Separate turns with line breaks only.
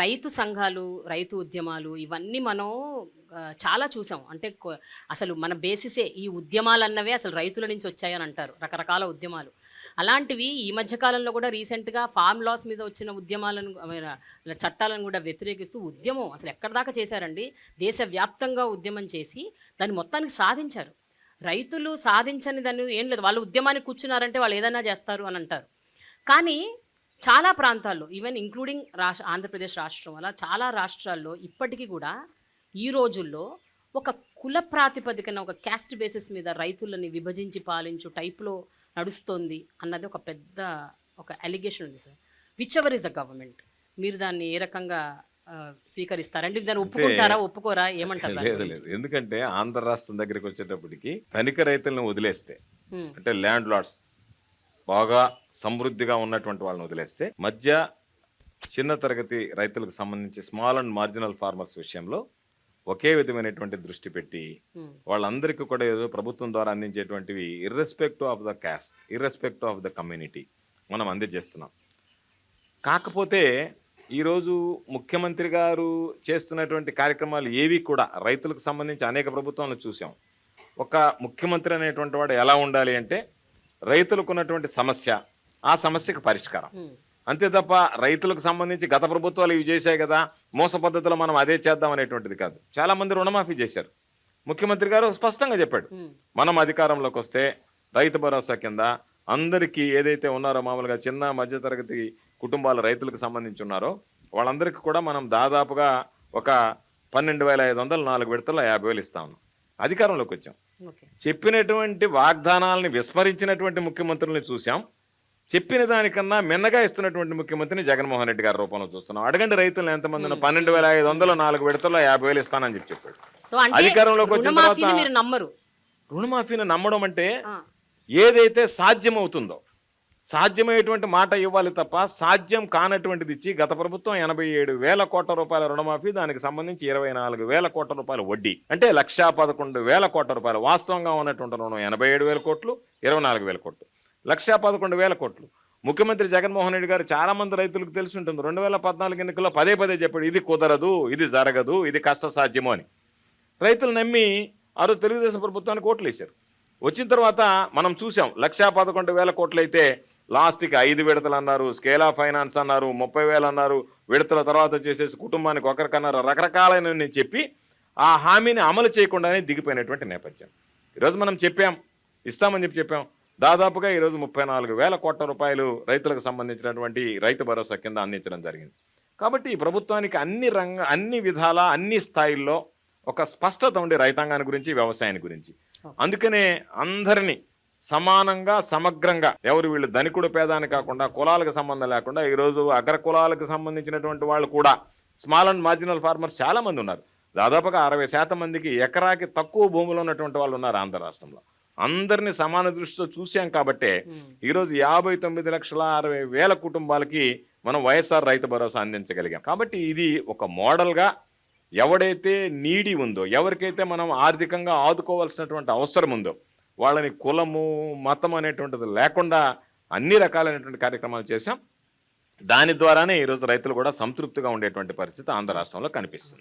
రైతు సంఘాలు రైతు ఉద్యమాలు ఇవన్నీ మనం చాలా చూసాం. అంటే అసలు మన బేసిసే ఈ ఉద్యమాలు అన్నవే అసలు రైతుల నుంచి వచ్చాయని అంటారు రకరకాల ఉద్యమాలు. అలాంటివి ఈ మధ్య కాలంలో కూడా రీసెంట్గా ఫార్మ్ లాస్ మీద వచ్చిన ఉద్యమాలను చట్టాలను కూడా వ్యతిరేకిస్తూ ఉద్యమం అసలు ఎక్కడి దాకా చేశారండి? దేశవ్యాప్తంగా ఉద్యమం చేసి దాన్ని మొత్తానికి సాధించారు. రైతులు సాధించని దాన్ని ఏం లేదు వాళ్ళు ఉద్యమానికి కూర్చున్నారంటే వాళ్ళు ఏదైనా చేస్తారు అని అంటారు. కానీ చాలా ప్రాంతాల్లో ఈవెన్ ఇంక్లూడింగ్ రాష్ట్ర ఆంధ్రప్రదేశ్ రాష్ట్రం అలా చాలా రాష్ట్రాల్లో ఇప్పటికీ కూడా ఈ రోజుల్లో ఒక కుల ప్రాతిపదికన ఒక క్యాస్ట్ బేసిస్ మీద రైతులని విభజించి పాలించు టైప్లో నడుస్తోంది అన్నది ఒక పెద్ద ఒక అలిగేషన్ ఉంది sir whichever is the government మీరు దాన్ని ఏ రకంగా ఆ, స్వీకరిస్తారంటే దాన్ని ఒప్పుకుంటారా ఒప్పుకోరా ఏమంటారు
లేదు? లేదు ఎందుకంటే ఆంధ్ర రాష్ట్రం దగ్గరికి వచ్చేటప్పటికి ధనిక రైతులను వదిలేస్తే. అంటే ల్యాండ్ లార్డ్స్ బాగా సమృద్ధిగా ఉన్నటువంటి వాళ్ళని వదిలేస్తే మధ్య చిన్న తరగతి రైతులకు సంబంధించి స్మాల్ అండ్ మార్జినల్ ఫార్మర్స్ విషయంలో ఒకే విధమైనటువంటి దృష్టి పెట్టి
హ్మ్.
వాళ్ళందరికీ కూడా ఏదో ప్రభుత్వం ద్వారా అందించేటువంటివి irrespective of the caste irrespective of the community మనం అందజేస్తున్నాం కాకపోతే ఈరోజు ముఖ్యమంత్రి గారు చేస్తున్నటువంటి కార్యక్రమాలు ఏవి కూడా రైతులకు సంబంధించి అనేక ప్రభుత్వాలను చూసాం ఒక ముఖ్యమంత్రి అనేటువంటి వాడు ఎలా ఉండాలి అంటే రైతులకు ఉన్నటువంటి సమస్య ఆ సమస్యకు పరిష్కారం. అంతే తప్ప రైతులకు సంబంధించి గత ప్రభుత్వాలు ఇవి చేశాయి కదా మోస పద్ధతిలో మనం అదే చేద్దాం అనేటువంటిది కాదు. చాలా మంది రుణమాఫీ చేశారు. ముఖ్యమంత్రి గారు స్పష్టంగా చెప్పాడు. మనం అధికారంలోకి వస్తే రైతు భరోసా కింద అందరికీ ఏదైతే ఉన్నారో మామూలుగా చిన్న మధ్యతరగతి కుటుంబాల రైతులకు సంబంధించి ఉన్నారో వాళ్ళందరికీ కూడా మనం దాదాపుగా ఒక పన్నెండు వేల ఐదు వందలు నాలుగు విడతల యాభై వేలు ఇస్తా ఉన్నాం. అధికారంలోకి వచ్చాం. చెప్పినటువంటి వాగ్దానాలని విస్మరించినటువంటి ముఖ్యమంత్రుల్ని చూసాం చెప్పిన దానికన్నా మిన్నగా ఇస్తున్నటువంటి ముఖ్యమంత్రిని జగన్మోహన్ రెడ్డి గారి రూపంలో చూస్తున్నాం. అడగండి రైతులు ఎంతమంది పన్నెండు వేల ఐదు వందలు నాలుగు విడతల్లో యాభై వేలు ఇస్తానని చెప్పి చెప్పాడు. అధికారంలోకి వచ్చిన తర్వాత- రుణమాఫీని నమ్మడం అంటే. ఏదైతే సాధ్యమవుతుందో సాధ్యమయ్యేటువంటి మాట ఇవ్వాలి తప్ప సాధ్యం కానటువంటిది ఇచ్చి గత ప్రభుత్వం ఎనభై ఏడు వేల కోట్ల రూపాయల రుణమాఫీ దానికి సంబంధించి ఇరవై నాలుగు వేల కోట్ల రూపాయల వడ్డీ. అంటే లక్షా పదకొండు వేల కోట్ల రూపాయలు. వాస్తవంగా ఉన్నటువంటి రుణం ఎనభై ఏడు వేల కోట్లు ఇరవై నాలుగు వేల కోట్లు. లక్షా పదకొండు వేల కోట్లు. ముఖ్యమంత్రి జగన్మోహన్ రెడ్డి గారు చాలామంది రైతులకు తెలిసి ఉంటుంది రెండు వేల పద్నాలుగు ఎన్నికల్లో పదే పదే చెప్పాడు ఇది కుదరదు ఇది జరగదు ఇది కష్టసాధ్యము అని. రైతులు నమ్మి ఆ రోజు తెలుగుదేశం ప్రభుత్వానికి ఓట్లు వేశారు వచ్చిన తర్వాత మనం చూసాం లక్షా పదకొండు వేల కోట్లు అయితే లాస్ట్కి ఐదు విడతలు అన్నారు స్కేల్ ఆఫ్ ఫైనాన్స్ అన్నారు ముప్పై వేలు అన్నారు విడతల తర్వాత చేసేసి కుటుంబానికి ఒకరికన్నారు రకరకాలైన చెప్పి ఆ హామీని అమలు చేయకుండానే దిగిపోయినటువంటి నేపథ్యం. ఈరోజు మనం చెప్పాం ఇస్తామని చెప్పి చెప్పాం. దాదాపుగా ఈరోజు ముప్పై నాలుగు వేల కోట్ల రూపాయలు రైతులకు సంబంధించినటువంటి రైతు భరోసా కింద అందించడం జరిగింది. కాబట్టి ఈ ప్రభుత్వానికి అన్ని రంగ అన్ని విధాల అన్ని స్థాయిల్లో ఒక స్పష్టత ఉండే రైతాంగాన్ని గురించి వ్యవసాయాన్ని గురించి. అందుకనే అందరినీ సమానంగా సమగ్రంగా. ఎవరు వీళ్ళు ధనికుడు పేదాని కాకుండా కులాలకు సంబంధం లేకుండా ఈరోజు అగ్ర కులాలకు సంబంధించినటువంటి వాళ్ళు కూడా స్మాల్ అండ్ మార్జినల్ ఫార్మర్స్ చాలా మంది ఉన్నారు. దాదాపుగా అరవై శాతం మందికి ఎకరాకి తక్కువ భూములు ఉన్నటువంటి వాళ్ళు ఉన్నారు ఆంధ్ర రాష్ట్రంలో. అందరినీ సమాన దృష్టితో చూసాం కాబట్టే ఈరోజు యాభై తొమ్మిది లక్షల అరవై వేల కుటుంబాలకి మనం వైఎస్ఆర్ రైతు భరోసా అందించగలిగాం. కాబట్టి ఇది ఒక మోడల్గా ఎవడైతే నీడి ఉందో ఎవరికైతే మనం ఆర్థికంగా ఆదుకోవాల్సినటువంటి అవసరం ఉందో వాళ్ళని కులము మతం అనేటువంటిది లేకుండా అన్ని రకాలైనటువంటి కార్యక్రమాలు చేశాం. దాని ద్వారానే ఈరోజు రైతులు కూడా సంతృప్తిగా ఉండేటువంటి పరిస్థితి ఆంధ్ర రాష్ట్రంలో కనిపిస్తుంది.